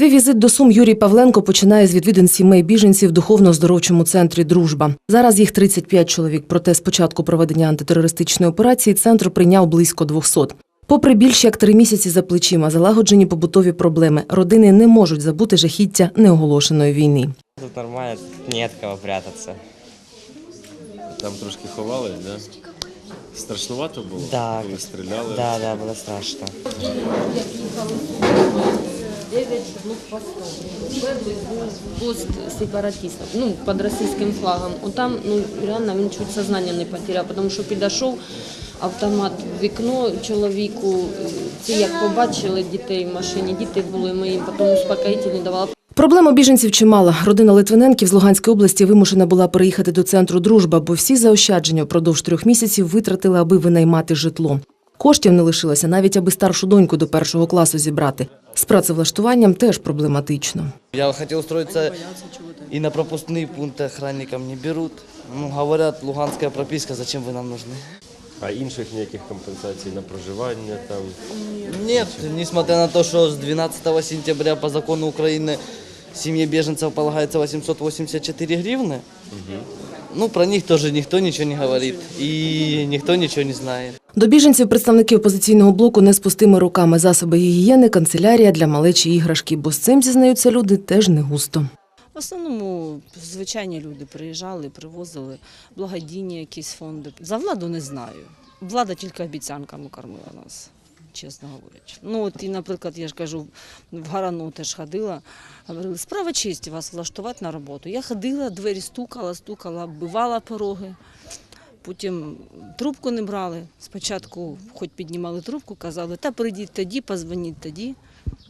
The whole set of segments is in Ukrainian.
Свій візит до Сум Юрій Павленко починає з відвідин сімей біженців в духовно-оздоровчому центрі Дружба. Зараз їх 35 чоловік. Проте з початку проведення антитерористичної операції центр прийняв близько 200. Попри більш як три місяці за плечима, залагоджені побутові проблеми, родини не можуть забути жахіття неоголошеної війни. Тут нормально, тут не от кого прятаться. Там трошки ховались, да? Страшнувато було? Да. Коли стріляли? Да, да, было страшно. Перший був пост сепаратистів, ну, під російським флагом. От там, ну, реально він чуть сознання не потеряв, тому що підійшов автомат в вікно чоловіку. Ці як побачили дітей в машині, діти були мої, потім успокоїтельні давала. Проблем у біженців чимало. Родина Литвиненків з Луганської області вимушена була переїхати до центру Дружба, бо всі заощадження впродовж трьох місяців витратили, аби винаймати житло. Коштів не лишилося навіть аби старшу доньку до першого класу зібрати. З працевлаштуванням теж проблематично. Я хотел устроиться и на пропускные пункты охранникам не берут. Ну, говорят, луганская прописка, зачем вы нам нужны? А інших ніяких компенсацій на проживання там. Нет, несмотря на то, что с 12 сентября по закону Украины семье беженцев полагается 884 гривны, ну, про них тоже никто ничего не говорит и никто ничего не знает. До біженців представники опозиційного блоку не з пустими руками засоби гігієни, канцелярія для малечі іграшки, бо з цим зізнаються люди теж не густо. В основному звичайні люди приїжджали, привозили благодійні якісь фонди. За владу не знаю. Влада тільки обіцянками кормила нас, чесно говорячи. Ну от і, наприклад, я ж кажу, в Гарану теж ходила. Говорили, справа честі вас влаштувати на роботу. Я ходила, двері стукала, стукала, бивала пороги. Потім трубку не брали. Спочатку, хоч піднімали трубку, казали, та прийдіть тоді, позвоніть тоді.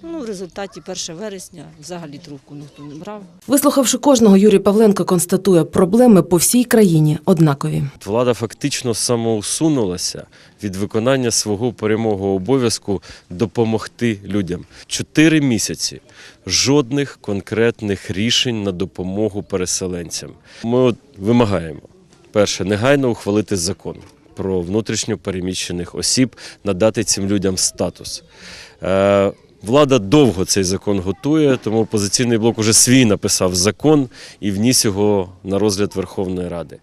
Ну, в результаті 1 вересня взагалі трубку ніхто не брав. Вислухавши кожного, Юрій Павленко констатує, проблеми по всій країні однакові. Влада фактично самоусунулася від виконання свого прямого обов'язку допомогти людям. Чотири місяці жодних конкретних рішень на допомогу переселенцям. Ми от вимагаємо перше, негайно ухвалити закон про внутрішньо переміщених осіб, надати цим людям статус. Влада довго цей закон готує, тому опозиційний блок уже свій написав закон і вніс його на розгляд Верховної Ради.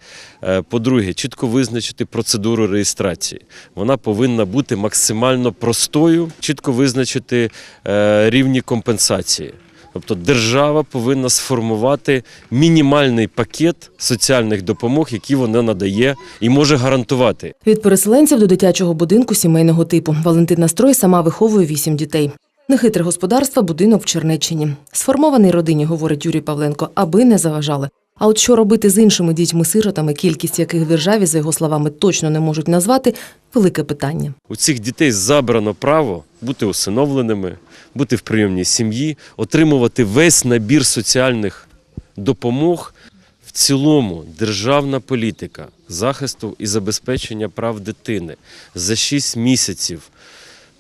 Е, По-друге, чітко визначити процедуру реєстрації. Вона повинна бути максимально простою, чітко визначити е, рівні компенсації. Тобто держава повинна сформувати мінімальний пакет соціальних допомог, які вона надає і може гарантувати. Від переселенців до дитячого будинку сімейного типу. Валентина Строй сама виховує вісім дітей. Нехитре господарство, будинок в Чернеччині. Сформований родині, говорить Юрій Павленко, аби не заважали. А от що робити з іншими дітьми-сиротами, кількість яких в державі, за його словами, точно не можуть назвати, велике питання. У цих дітей забрано право бути усиновленими, бути в прийомній сім'ї, отримувати весь набір соціальних допомог. В цілому державна політика захисту і забезпечення прав дитини за 6 місяців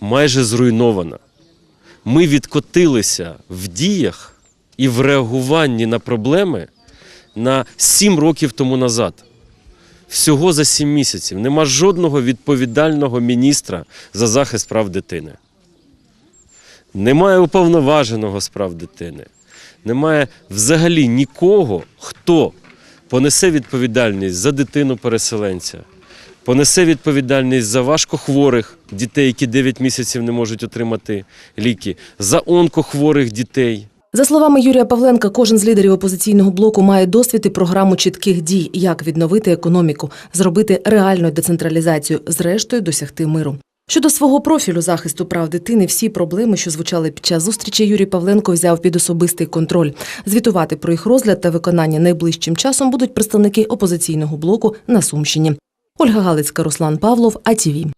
майже зруйнована. Ми відкотилися в діях і в реагуванні на проблеми на 7 років тому назад. Всього за 7 місяців нема жодного відповідального міністра за захист прав дитини. Немає уповноваженого з прав дитини. Немає взагалі нікого, хто понесе відповідальність за дитину переселенця, понесе відповідальність за важкохворих дітей, які 9 місяців не можуть отримати ліки, за онкохворих дітей. За словами Юрія Павленка, кожен з лідерів опозиційного блоку має досвід і програму чітких дій, як відновити економіку, зробити реальну децентралізацію, зрештою досягти миру. Щодо свого профілю захисту прав дитини, всі проблеми, що звучали під час зустрічі, Юрій Павленко взяв під особистий контроль. Звітувати про їх розгляд та виконання найближчим часом будуть представники опозиційного блоку на Сумщині. Ольга Галицька, Руслан Павлов, АТВ.